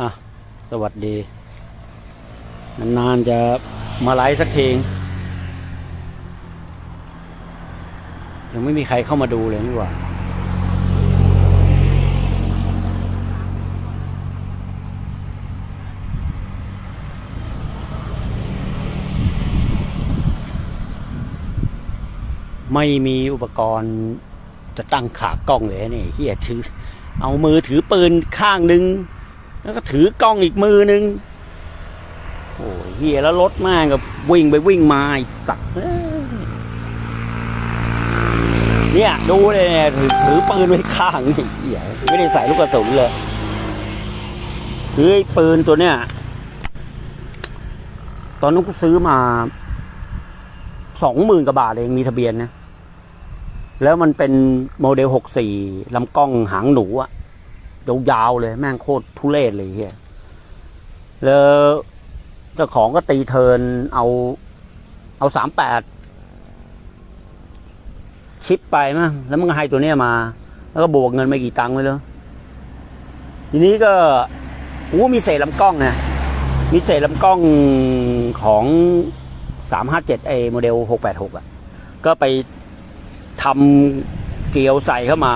อะ สวัสดี นานๆจะมาไลฟ์สักทียังไม่มีใครเข้ามาดูเลยนี่หว่าไม่มีอุปกรณ์จะตั้งขากล้องเลยนี่เฮียถือ เอามือถือปืนข้างหนึ่ง แล้วก็ถือกล้องอีกมือหนึ่งโอ้ยเฮียแล้วรถม่งก็วิ่งไปวิ่งมาสัตว์เอ้ยเนี่ยดูเลยเนี่ยถือถือปืนไว้ข้างนี่เฮียไม่ได้ใส่ลูกกระสุนเลยคือไอ้ปืนตัวเนี้ยตอนนั้นกูซื้อมาสองหมื่นกว่าบาทเองมีทะเบียนนะ แล้วมันเป็นโมเดลหกสี่ลำกล้องหางหนูอะ ยาวๆเลย แม่งโคตรทุเรศเลยเฮียแล้วเจ้าของก็ตีเทินเอาเอาสามแปดชิปไปมั้งแล้วมันก็ให้ตัวเนี้ยมา แล้วก็บวกเงินไม่กี่ตังค์ไว้แล้วทีนี้ก็กูมีเศษลำกล้องไงมีเศษลำกล้องของสามห้าเจ็ดไอโมเดลหกแปดหกอะ ก็ไปทำเกลียวใส่เข้ามา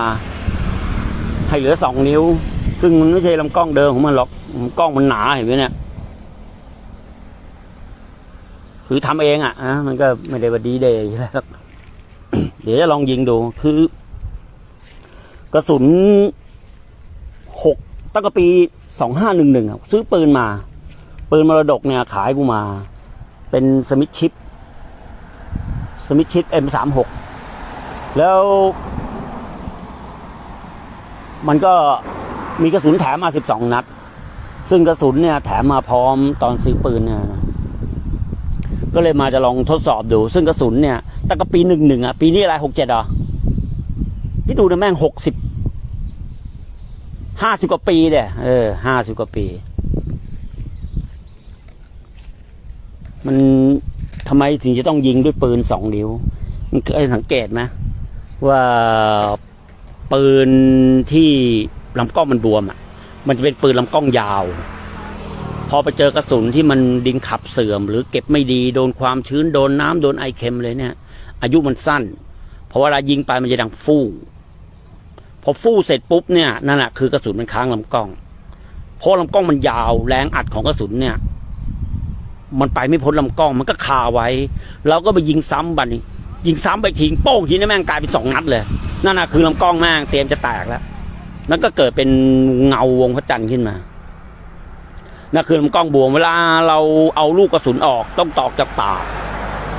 ให้เหลือสองนิ้ว ซึ่งมันไม่ใช่ลำกล้องเดิมของมันหรอกกล้องมันหนาเห็นไหมเนี่ยคือทำเองอะนะมันก็ไม่ได้ว่าดีเดย์อยู่แล้วเดี๋ยวจะลองยิงดู คือกระสุนหกตั้งแต่ปีสองห้าหนึ่งหนึ่งซื้อปืนมา ปืนมรดกเนี่ยขายกูมา เป็นสมิธชิปสมิธชิปเอ็มสามหกแล้ว มันก็มีกระสุนแถมมาสิบสองนัด ซึ่งกระสุนเนี่ยแถมมาพร้อมตอนซื้อปืนเนี่ยนะก็เลยมาจะลองทดสอบดู ซึ่งกระสุนเนี่ยตั้งแต่ปีหนึ่งหนึ่งอะ ปีนี้อะไรหกเจ็ดอะที่ดูนะแม่งหกสิบห้าสิบกว่าปีเนี่ยเออห้าสิบกว่าปี มันทำไมถึงจะต้องยิงด้วยปืนสองนิ้วมันเคยสังเกตไหมว่า ปืนที่ลำกล้องมันบวมอะ มันจะเป็นปืนลำกล้องยาว พอไปเจอกระสุนที่มันดินขับเสื่อม หรือเก็บไม่ดีโดนความชื้นโดนน้ำโดนไอเค็มเลยเนี่ย อายุมันสั้นเพราะเวลายิงไปมันจะดังฟู่พอฟู่เสร็จปุ๊บเนี่ยนั่นแหะคือกระสุนมันค้างลำกล้องเพราะลำกล้องมันยาวแรงอัดของกระสุนเนี่ย มันไปไม่พ้นลำกล้องมันก็คาไว้ เราก็ไปยิงซ้ำบัดนี้ ยิงซ้ำไปทิ้งโป้งทีนี้แม่งกลายเป็นสองนัดเลย นั่นน่ะคือลำกล้องแม่งเตรียมจะแตกแล้วนั่นก็เกิดเป็นเงาวงพระจันทร์ขึ้นมานั่นคือลำกล้องบวมเวลาเราเอาลูกกระสุนออกต้องตอกจากปาก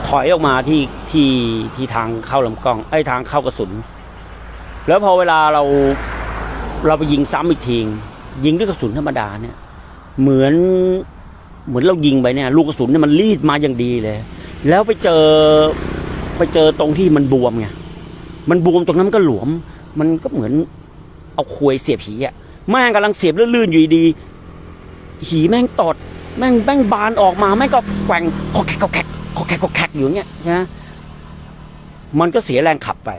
ถอยออกมาที่ที่ที่ทางเข้าลำกล้องไอ้ทางเข้ากระสุน แล้วพอเวลาเราเราไปยิงซ้ำอีกทียิงด้วยกระสุนธรรมดาเนี่ย เหมือนเหมือนเรายิงไปเนี่ย ลูกกระสุนเนี่ยมันรีดมาอย่างดีเลย แล้วไปเจอ ไปเจอตรงที่มันบวมไงมันบวมตรงนั้นมันก็หลวม มันก็เหมือนเอาควยเสียบหีอะแม่งกำลังเสียบลื่นๆอยู่ดีหีแม่งตอดแม่งแม่งบานออกมาแม่งก็แกว่งคอแคกคอแคกคอแคกคอแคกอยู่เงี้ยนะมันก็เสียแรงขับไป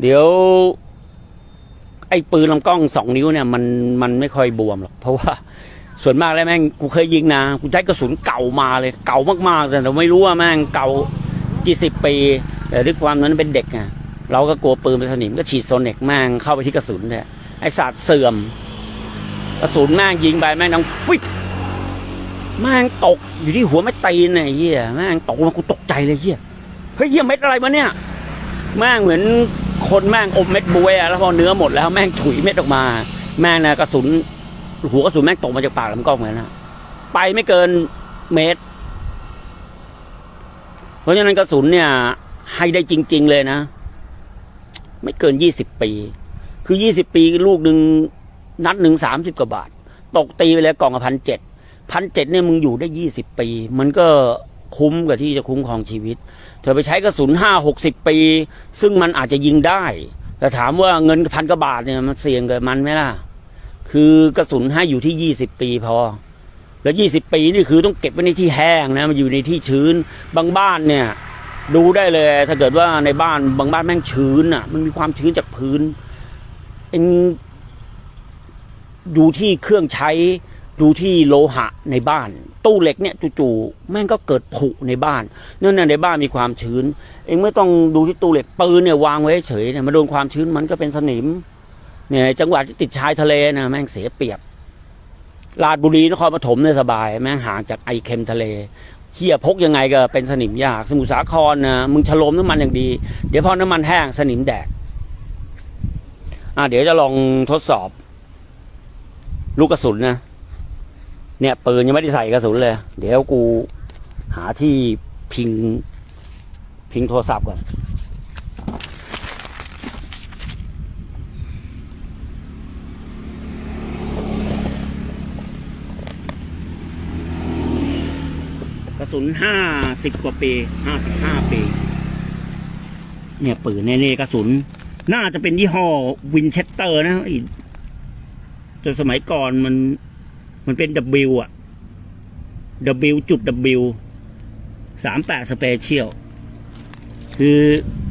เดี๋ยว ไอ้ปืนลำกล้องสองนิ้วเนี่ย มันมันไม่ค่อยบวมหรอก เพราะว่า ส่วนมากแล้วแม่งกูเคยยิงนะกูใช้กระสุนเก่ามาเลยเก่ามากๆแต่เราไม่รู้ว่าแม่งเก่ากี่สิบปี แต่ด้วยความนั้นเป็นเด็กไงเราก็กลัวปืนเป็นสนิมก็ฉีดโซเน็กแม่งเข้าไปที่กระสุนเนี่ยไอ้ศาสตร์เสื่อม กระสุนแม่งยิงไปแม่งดังฟิบแม่งตกอยู่ที่หัวไม่ตีนเนี่ยไอ้เหี้ยแม่งตกมากูตกใจเลยเหี้ยเฮ้ยเหี้ยเม็ดอะไรมาเนี่ยแม่งเหมือนคนแม่งอมเม็ดบวยอะแล้วพอเนื้อหมดแล้วแม่งถุยเม็ดออกมา แม่งนะกระสุน หัวกระสุนแม่งตกมาจากปากลำกล้องเหมือนนะไปไม่เกินเมตร เพราะฉะนั้นกระสุนเนี่ย ให้ได้จริง ๆ เลยนะ ไม่เกินยี่สิบปี คือยี่สิบปีลูกหนึ่งนัดหนึ่งสามสิบกว่าบาท ตกตีไปแล้วกล่องละพันเจ็ดพันเจ็ดเนี่ยมึงอยู่ได้ยี่สิบปี มันก็คุ้มกับที่จะคุ้มครองชีวิต เธอไปใช้กระสุนห้าหกสิบปี ซึ่งมันอาจจะยิงได้ แต่ถามว่าเงินพันกว่าบาทเนี่ยมันเสี่ยงเกับมันไหมล่ะ คือกระสุนให้อยู่ที่ยี่สิบปีพอ แล้วยี่สิบปีนี่คือต้องเก็บไว้ในที่แห้งนะมันอยู่ในที่ชื้น บางบ้านเนี่ย ดูได้เลย ถ้าเกิดว่าในบ้านบางบ้านแม่งชื้นอะ มันมีความชื้นจากพื้นเองดูที่เครื่องใช้ดูที่โลหะในบ้าน ตู้เหล็กเนี่ยจู่ๆแม่งก็เกิดผุในบ้านเนื่องในในบ้านมีความชื้น เองไม่ต้องดูที่ตู้เหล็กปืนเนี่ยวางไว้เฉยเนี่ยมาโดนความชื้นมันก็เป็นสนิม เนี่ยจังหวัดที่ติดชายทะเลนะแม่งเสียเปรียบลาดบุรีนครปฐมเนี่ยสบาย แม่งห่างจากไอเค็มทะเลเขี่ยพกยังไงก็เป็นสนิมยาก สมุทรสาครนะมึงฉโลมน้ำมันอย่างดี เดี๋ยวพอน้ำมันแห้งสนิมแดก อะเดี๋ยวจะลองทดสอบ ลูกกระสุนนะเนี่ยปืนยังไม่ได้ใส่กระสุนเลย เดี๋ยวกูหาที่พิงพิงโทรศัพท์ก่อน สุนห้าสิบกว่าปีห้าสิบห้าปี เนี่ยปืนในนี่กระสุน น่าจะเป็นยี่ห้อวินเชสเตอร์นะแต่สมัยก่อนมันมันเป็น W อะ W จุด W สามแปดสเปเชียลคือ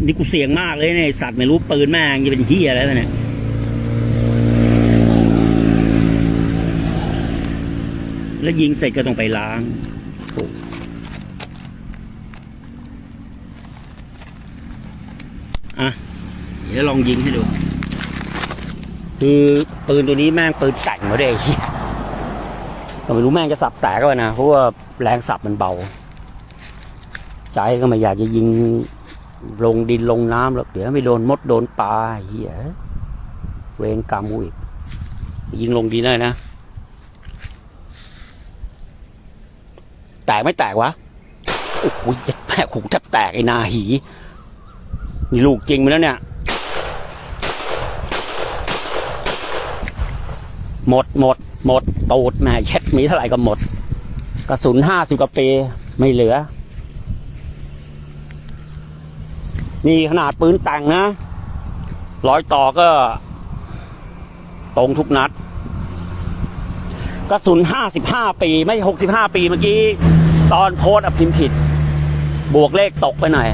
นี่กูเสี่ยงมากเลยเนี่ยสัตว์ไม่รู้ปืนแม่งจะเป็นเฮียอะไรวเนี่ยแล้วยิงเสร็จก็ต้องไปล้างโอ้อะเดี๋ ยวลองยิงให้ดู คือปืนตัวนี้แม่งปืนแต่งมาด้วยไอ้เหี้ยก็ไม่รู้แม่งจะสับแตกก็นะ เพราะว่าแรงสับมันเบา ใจก็ไม่อยากจะยิงลงดินลงน้ำหรอกเดี๋ยวไม่โดนมดโดนปลาเหี้ยเวรกรรมกูอีก ยิงลงดินได้นะ แตกไม่แตกวะโอ้โหเจ็ดแม่หูแทบแตกไอ้นาหี นี่ลูกจริงไปแล้วเนี่ย หมดหมด หมดตูดแม่เช็ดมีเท่าไหร่ก็หมด กระสุนห้าสิบกว่าปีไม่เหลือ นี่ขนาดปืนแต่งนะร้อยต่อก็ ตรงทุกนัด กระสุนห้าสิบห้าปีไม่หกสิบห้าปีเมื่อกี้ ตอนโพสต์อะพิมพ์ผิด บวกเลขตกไปหน่อย